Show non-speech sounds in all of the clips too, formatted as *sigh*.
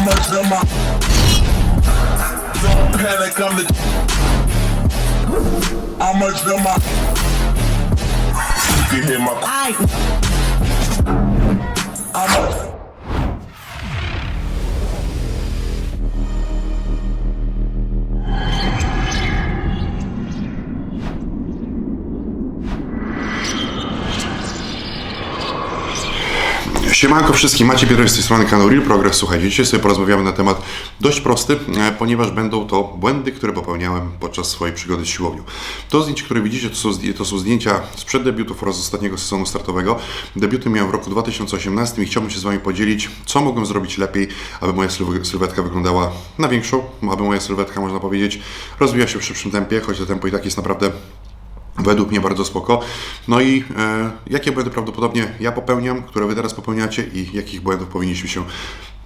I'm a drummer. Don't panic, I'm the. I'm a drummer. You can hear my. I Siemanko wszystkim, macie pierwszy z tej strony kanał Real Progress. Słuchajcie, dzisiaj sobie porozmawiamy na temat dość prosty, e, ponieważ będą to błędy, które popełniałem podczas swojej przygody z siłownią. To zdjęcie, które widzicie, to są, to są zdjęcia sprzed debiutów oraz ostatniego sezonu startowego. Debiuty miałem w roku 2018 i chciałbym się z Wami podzielić, co mogłem zrobić lepiej, aby moja sylw- sylwetka wyglądała na większą, aby moja sylwetka, można powiedzieć, rozwija się w szybszym tempie, choć to tempo i tak jest naprawdę Według mnie bardzo spoko. No i e, jakie błędy prawdopodobnie ja popełniam, które Wy teraz popełniacie i jakich błędów powinniśmy się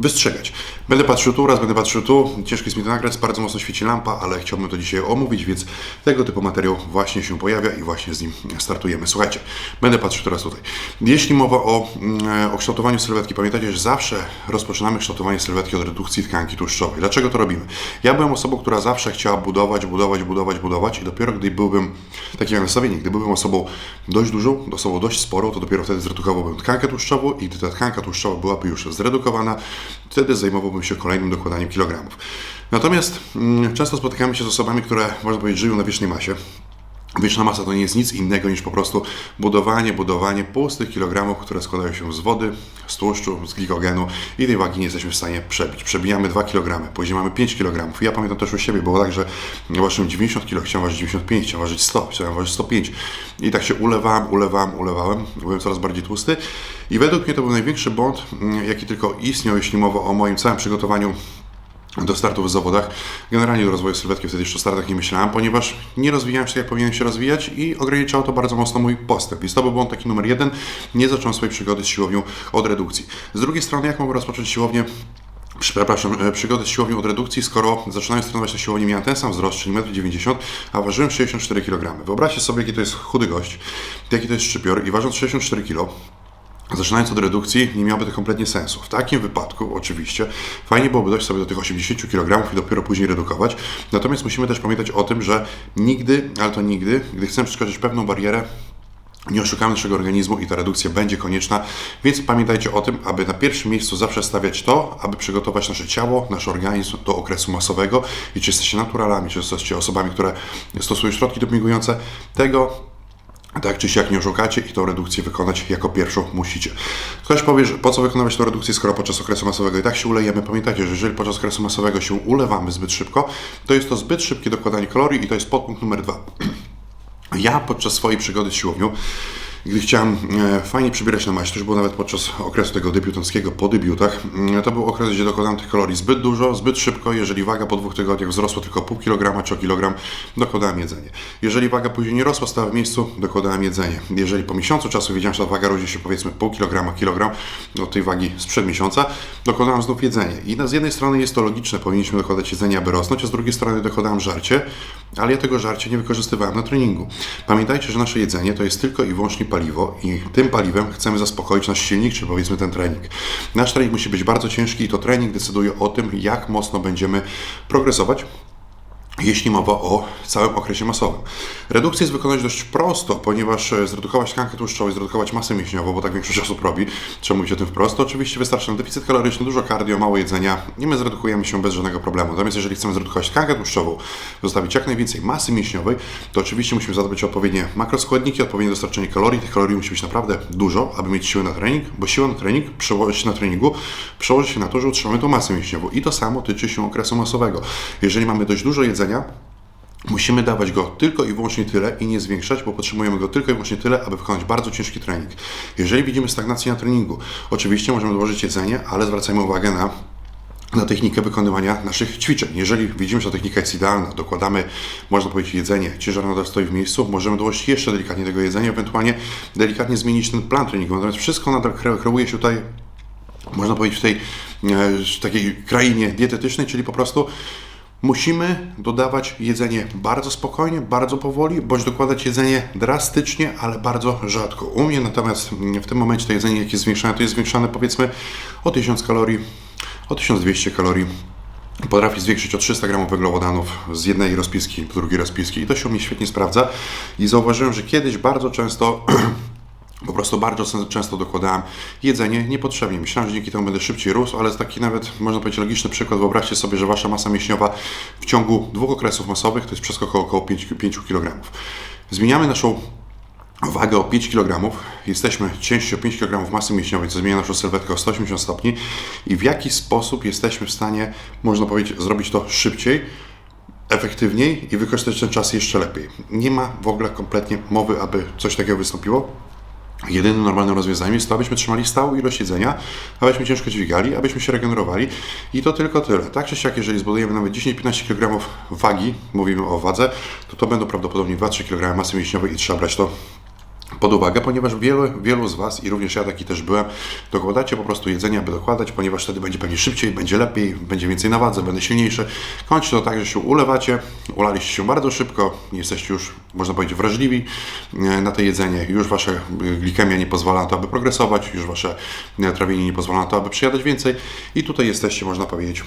wystrzegać. Będę patrzył tu, raz będę patrzył tu. Ciężko jest mi to nagrać, bardzo mocno świeci lampa, ale chciałbym to dzisiaj omówić, więc tego typu materiał właśnie się pojawia i właśnie z nim startujemy. Słuchajcie, będę patrzył teraz tutaj. Jeśli mowa o, mm, o kształtowaniu sylwetki, pamiętajcie, że zawsze rozpoczynamy kształtowanie sylwetki od redukcji tkanki tłuszczowej. Dlaczego to robimy? Ja byłem osobą, która zawsze chciała budować, budować, budować, budować i dopiero gdy byłbym, takie miałem nastawienie, gdy byłem osobą dość dużą, osobą dość sporą, to dopiero wtedy zredukowałbym tkankę tłuszczową i gdy ta tkanka tłuszczowa byłaby już zredukowana, wtedy zajmowałbym się kolejnym dokładaniem kilogramów. Natomiast mm, często spotykamy się z osobami, które, można powiedzieć, żyją na wiecznej masie. Wieczna masa to nie jest nic innego niż po prostu budowanie, budowanie pustych kilogramów, które składają się z wody, z tłuszczu, z glikogenu i tej wagi nie jesteśmy w stanie przebić. Przebijamy 2 kg, później mamy 5 kg. Ja pamiętam też u siebie, było tak, że ważyłem 90 kg, chciałem ważyć 95, chciałem ważyć 100, chciałem ważyć 105. I tak się ulewałem, ulewałem, ulewałem. Byłem coraz bardziej tłusty. I według mnie to był największy błąd, mm, jaki tylko istniał, jeśli mowa o moim całym przygotowaniu do startów w zawodach. Generalnie do rozwoju sylwetki wtedy jeszcze o startach nie myślałem, ponieważ nie rozwijałem się jak powinienem się rozwijać i ograniczało to bardzo mocno mój postęp. Więc to był błąd taki numer jeden. Nie zacząłem swojej przygody z siłownią od redukcji. Z drugiej strony, jak mogę rozpocząć siłownię Przepraszam, e, przygodę z siłownią od redukcji, skoro zaczynając trenować na siłowni miałem ten sam wzrost, czyli 1,90 m, a ważyłem 64 kg. Wyobraźcie sobie, jaki to jest chudy gość, jaki to jest szczypior i ważąc 64 kg, Zaczynając od redukcji, nie miałoby to kompletnie sensu. W takim wypadku, oczywiście, fajnie byłoby dojść sobie do tych 80 kg i dopiero później redukować. Natomiast musimy też pamiętać o tym, że nigdy, ale to nigdy, gdy chcemy przekroczyć pewną barierę, nie oszukamy naszego organizmu i ta redukcja będzie konieczna, więc pamiętajcie o tym, aby na pierwszym miejscu zawsze stawiać to, aby przygotować nasze ciało, nasz organizm do okresu masowego i czy jesteście naturalami, czy jesteście osobami, które stosują środki dopingujące, tego tak czy siak nie oszukacie i tą redukcję wykonać jako pierwszą musicie. Ktoś powie, że po co wykonywać tą redukcję, skoro podczas okresu masowego i tak się ulejemy. Pamiętajcie, że jeżeli podczas okresu masowego się ulewamy zbyt szybko, to jest to zbyt szybkie dokładanie kalorii i to jest podpunkt numer dwa. *clears throat* Ja podczas swojej przygody z siłownią, gdy chciałem e, fajnie przybierać na maść, to już było nawet podczas okresu tego debiutanckiego po debiutach, mm, to był okres, gdzie dokładałem tych kalorii zbyt dużo, zbyt szybko. Jeżeli waga po dwóch tygodniach wzrosła tylko pół kilograma czy o kilogram, dokładałem jedzenie. Jeżeli waga później nie rosła, stała w miejscu, dokładałem jedzenie. Jeżeli po miesiącu czasu wiedziałem, że ta waga rodzi się powiedzmy pół kilograma, kilogram od tej wagi sprzed miesiąca, dokładałem znów jedzenie. I z jednej strony jest to logiczne, powinniśmy dokładać jedzenie, aby rosnąć, a z drugiej strony dokładałem żarcie, ale ja tego żarcia nie wykorzystywałem na treningu. Pamiętajcie, że nasze jedzenie to jest tylko i wyłącznie paliwo i tym paliwem chcemy zaspokoić nasz silnik, czy powiedzmy ten trening. Nasz trening musi być bardzo ciężki i to trening decyduje o tym, jak mocno będziemy progresować jeśli mowa o całym okresie masowym. Redukcję jest wykonać dość prosto, ponieważ e, zredukować tkankę tłuszczową, zredukować masę mięśniową, bo tak większość osób robi, trzeba mówić o tym wprost, oczywiście wystarczy nam deficyt kaloryczny, dużo cardio, mało jedzenia i my zredukujemy się bez żadnego problemu. Natomiast jeżeli chcemy zredukować tkankę tłuszczową, zostawić jak najwięcej masy mięśniowej, to oczywiście musimy zadbać o odpowiednie makroskładniki, odpowiednie dostarczenie kalorii. Tych kalorii musi być naprawdę dużo, aby mieć siłę na trening, bo siła na trening przełoży się na treningu, przełoży się na to, że utrzymamy tą masę mięśniową. I to samo tyczy się okresu masowego. Jeżeli mamy dość dużo jedzenia, Musimy dawać go tylko i wyłącznie tyle i nie zwiększać, bo potrzebujemy go tylko i wyłącznie tyle, aby wykonać bardzo ciężki trening. Jeżeli widzimy stagnację na treningu, oczywiście możemy dołożyć jedzenie, ale zwracajmy uwagę na na technikę wykonywania naszych ćwiczeń. Jeżeli widzimy, że ta technika jest idealna, dokładamy, można powiedzieć, jedzenie, ciężar nadal stoi w miejscu, możemy dołożyć jeszcze delikatnie tego jedzenia, ewentualnie delikatnie zmienić ten plan treningowy. Natomiast wszystko nadal kre- kreuje się tutaj można powiedzieć, w tej e, takiej krainie dietetycznej, czyli po prostu musimy dodawać jedzenie bardzo spokojnie, bardzo powoli, bądź dokładać jedzenie drastycznie, ale bardzo rzadko. U mnie natomiast w tym momencie to jedzenie, jakie jest zwiększane, to jest zwiększane powiedzmy o 1000 kalorii o 1200 kalorii potrafi zwiększyć o 300 gramów węglowodanów z jednej rozpiski do drugiej rozpiski i to się u mnie świetnie sprawdza i zauważyłem, że kiedyś bardzo często *clears throat* po prostu bardzo często dokładałem jedzenie niepotrzebnie. Myślałem, że dzięki temu będę szybciej rósł, ale taki nawet, można powiedzieć, logiczny przykład. Wyobraźcie sobie, że wasza masa mięśniowa w ciągu dwóch okresów masowych to jest przeskok około 5, 5 kg. Zmieniamy naszą wagę o 5 kg, jesteśmy ciężsi o 5 kg masy mięśniowej, co zmienia naszą sylwetkę o 180 stopni i w jaki sposób jesteśmy w stanie, można powiedzieć, zrobić to szybciej, efektywniej i wykorzystać ten czas jeszcze lepiej. Nie ma w ogóle kompletnie mowy, aby coś takiego wystąpiło. Jedynym normalnym rozwiązaniem jest to, abyśmy trzymali stałą ilość jedzenia, abyśmy ciężko dźwigali, abyśmy się regenerowali i to tylko tyle. Tak czy siak, jeżeli zbudujemy nawet 10-15 kg wagi, mówimy o wadze, to to będą prawdopodobnie 2-3 kg masy mięśniowej i trzeba brać to pod uwagę, ponieważ wielu, wielu z Was, i również ja taki też byłem, dokładacie po prostu jedzenia, aby dokładać, ponieważ wtedy będzie pewnie szybciej, będzie lepiej, będzie więcej na wadze, będę silniejszy. Kończy to tak, że się ulewacie, ulaliście się bardzo szybko, jesteście już, można powiedzieć, wrażliwi e, na to jedzenie, już Wasza e, glikemia nie pozwala na to, aby progresować, już Wasze e, trawienie nie pozwala na to, aby przyjadać więcej i tutaj jesteście, można powiedzieć,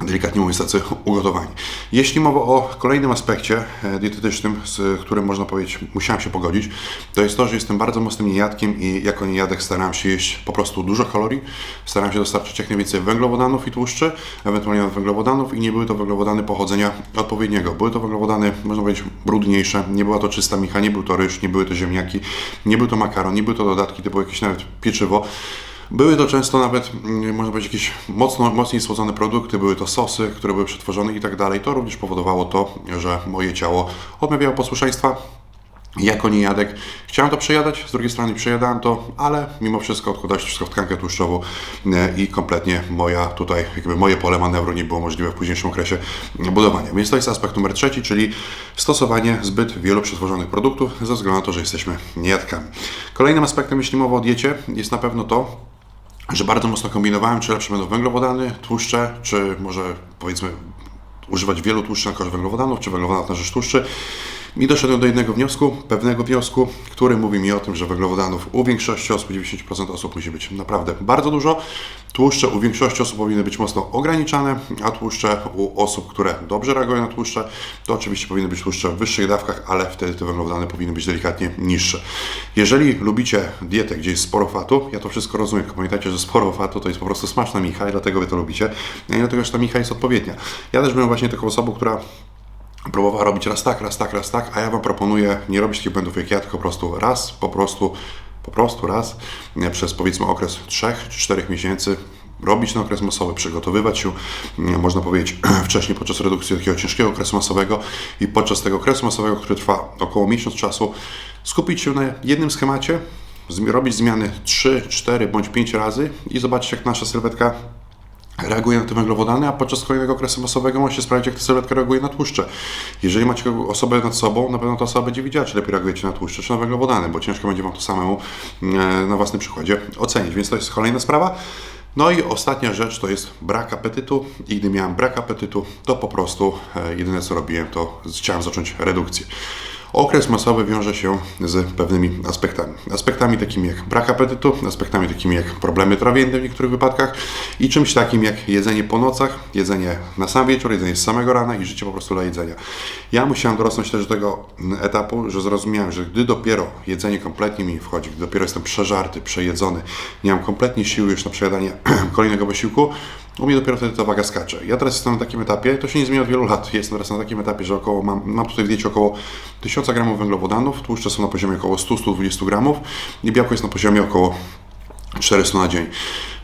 delikatnie mówiąc, tacy ugotowani. Jeśli mowa o kolejnym aspekcie e, dietetycznym, z którym można powiedzieć, musiałem się pogodzić, to jest to, że jestem bardzo mocnym niejadkiem i jako niejadek staram się jeść po prostu dużo kalorii, staram się dostarczyć jak najwięcej węglowodanów i tłuszczy, ewentualnie nawet węglowodany i nie były to węglowodany pochodzenia odpowiedniego. Były to węglowodany, można powiedzieć, brudniejsze, nie była to czysta micha, nie był to ryż, nie były to ziemniaki, nie był to makaron, nie były to dodatki typu jakieś nawet pieczywo. Były to często nawet, mm, można powiedzieć, jakieś mocno, mocniej słodzone produkty, były to sosy, które były przetworzone i tak dalej. To również powodowało to, że moje ciało odmawiało posłuszeństwa. Jako niejadek chciałem to przejadać, z drugiej strony przejadałem to, ale mimo wszystko odkładać wszystko w tkankę tłuszczową e, i kompletnie moja tutaj, jakby moje pole manewru nie było możliwe w późniejszym okresie budowania. Więc to jest aspekt numer trzeci, czyli stosowanie zbyt wielu przetworzonych produktów ze względu na to, że jesteśmy niejadkami. Kolejnym aspektem, jeśli mowa o diecie, jest na pewno to, że bardzo mocno kombinowałem, czy lepsze będą węglowodany, tłuszcze, czy może powiedzmy używać wielu tłuszczy na korzyść węglowodanów, czy węglowodanów na rzecz tłuszczy. I doszedłem do jednego wniosku, pewnego wniosku, który mówi mi o tym, że węglowodanów u większości osób, 90% osób musi być naprawdę bardzo dużo. Tłuszcze u większości osób powinny być mocno ograniczane, a tłuszcze u osób, które dobrze reagują na tłuszcze, to oczywiście powinny być tłuszcze w wyższych dawkach, ale wtedy te węglowodany powinny być delikatnie niższe. Jeżeli lubicie dietę, gdzie jest sporo fatu, ja to wszystko rozumiem. Pamiętajcie, że sporo fatu to jest po prostu smaczna micha i dlatego wy to lubicie. I dlatego, że ta micha jest odpowiednia. Ja też byłem właśnie taką osobą, która próbowała robić raz tak, raz tak, raz tak, a ja Wam proponuję nie robić takich błędów jak ja, tylko po prostu raz, po prostu, po prostu raz, przez powiedzmy okres 3 czy 4 miesięcy robić ten okres masowy, przygotowywać się, można powiedzieć, *clears throat* wcześniej podczas redukcji takiego ciężkiego okresu masowego i podczas tego okresu masowego, który trwa około miesiąc czasu, skupić się na jednym schemacie, robić zmiany 3, 4 bądź 5 razy i zobaczyć jak nasza sylwetka reaguje na te węglowodany, a podczas kolejnego okresu masowego możecie sprawdzić, jak ta sylwetka reaguje na tłuszcze. Jeżeli macie osobę nad sobą, na pewno ta osoba będzie widziała, czy lepiej reagujecie na tłuszcze, czy na węglowodany, bo ciężko będzie Wam to samemu e, na własnym przykładzie ocenić. Więc to jest kolejna sprawa. No i ostatnia rzecz to jest brak apetytu. I gdy miałem brak apetytu, to po prostu e, jedyne co robiłem, to chciałem zacząć redukcję. Okres masowy wiąże się z pewnymi aspektami. Aspektami takimi jak brak apetytu, aspektami takimi jak problemy trawienne w niektórych wypadkach i czymś takim jak jedzenie po nocach, jedzenie na sam wieczór, jedzenie z samego rana i życie po prostu dla jedzenia. Ja musiałem dorosnąć też do tego etapu, że zrozumiałem, że gdy dopiero jedzenie kompletnie mi wchodzi, gdy dopiero jestem przeżarty, przejedzony, nie mam kompletnie siły już na przejadanie *clears throat* kolejnego posiłku, u mnie dopiero wtedy ta waga skacze. Ja teraz jestem na takim etapie, to się nie zmienia od wielu lat. Jestem teraz na takim etapie, że około mam, mam tutaj w diecie około 1000 gramów węglowodanów, tłuszcze są na poziomie około 100-120 gramów i białko jest na poziomie około 400 na dzień.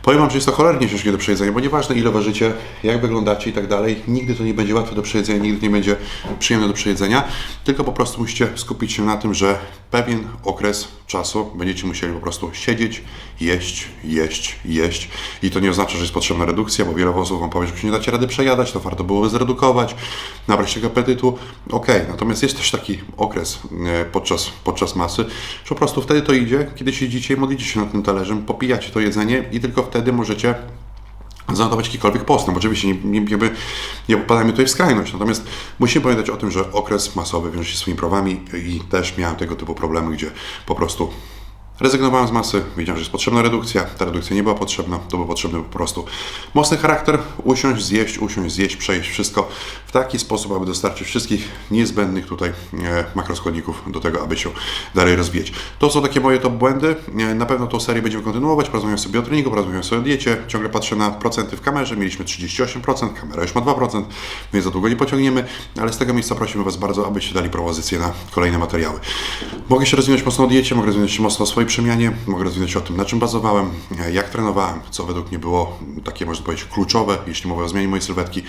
Powiem Wam, że jest to cholernie ciężkie do przejedzenia, bo nieważne ile ważycie, jak wyglądacie i tak dalej, nigdy to nie będzie łatwe do przejedzenia, nigdy nie będzie przyjemne do przejedzenia, tylko po prostu musicie skupić się na tym, że pewien okres czasu będziecie musieli po prostu siedzieć, jeść, jeść, jeść i to nie oznacza, że jest potrzebna redukcja, bo wiele osób Wam powie, że nie dacie rady przejadać, to warto byłoby zredukować, nabrać tego apetytu. Ok, natomiast jest też taki okres e, podczas, podczas masy, że po prostu wtedy to idzie, kiedy siedzicie i modlicie się nad tym talerzem, popijacie to jedzenie i tylko wtedy możecie zanotować jakikolwiek postęp. Oczywiście nie, nie, jakby nie popadajmy tutaj w skrajność, natomiast musimy pamiętać o tym, że okres masowy wiąże się z swoimi prawami i też miałem tego typu problemy, gdzie po prostu Rezygnowałem z masy, wiedziałem, że jest potrzebna redukcja. Ta redukcja nie była potrzebna, to był potrzebny po prostu mocny charakter, usiąść, zjeść, usiąść, zjeść, przejść wszystko w taki sposób, aby dostarczyć wszystkich niezbędnych tutaj e, makroskładników do tego, aby się dalej rozwijać. To są takie moje top błędy. E, Na pewno tą serię będziemy kontynuować. Porozmawiamy sobie o treningu, porozmawiamy sobie o diecie. Ciągle patrzę na procenty w kamerze. Mieliśmy 38%, kamera już ma 2%, więc za długo nie pociągniemy, ale z tego miejsca prosimy Was bardzo, abyście dali propozycje na kolejne materiały. Mogę się rozwinąć mocno o diecie, mogę rozwinąć się mocno o swojej przemianie, mogę rozwinąć o tym, na czym bazowałem, jak trenowałem, co według mnie było takie, można powiedzieć, kluczowe, jeśli mówię o zmianie mojej sylwetki.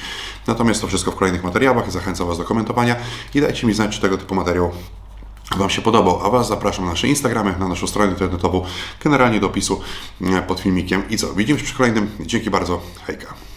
Natomiast to wszystko w kolejnych materiałach. Zachęcam Was do komentowania i dajcie mi znać, czy tego typu materiał Wam się podobał, a Was zapraszam na nasze Instagramy, na naszą stronę internetową, generalnie do opisu e, pod filmikiem. I co, widzimy się przy kolejnym. Dzięki bardzo, hejka.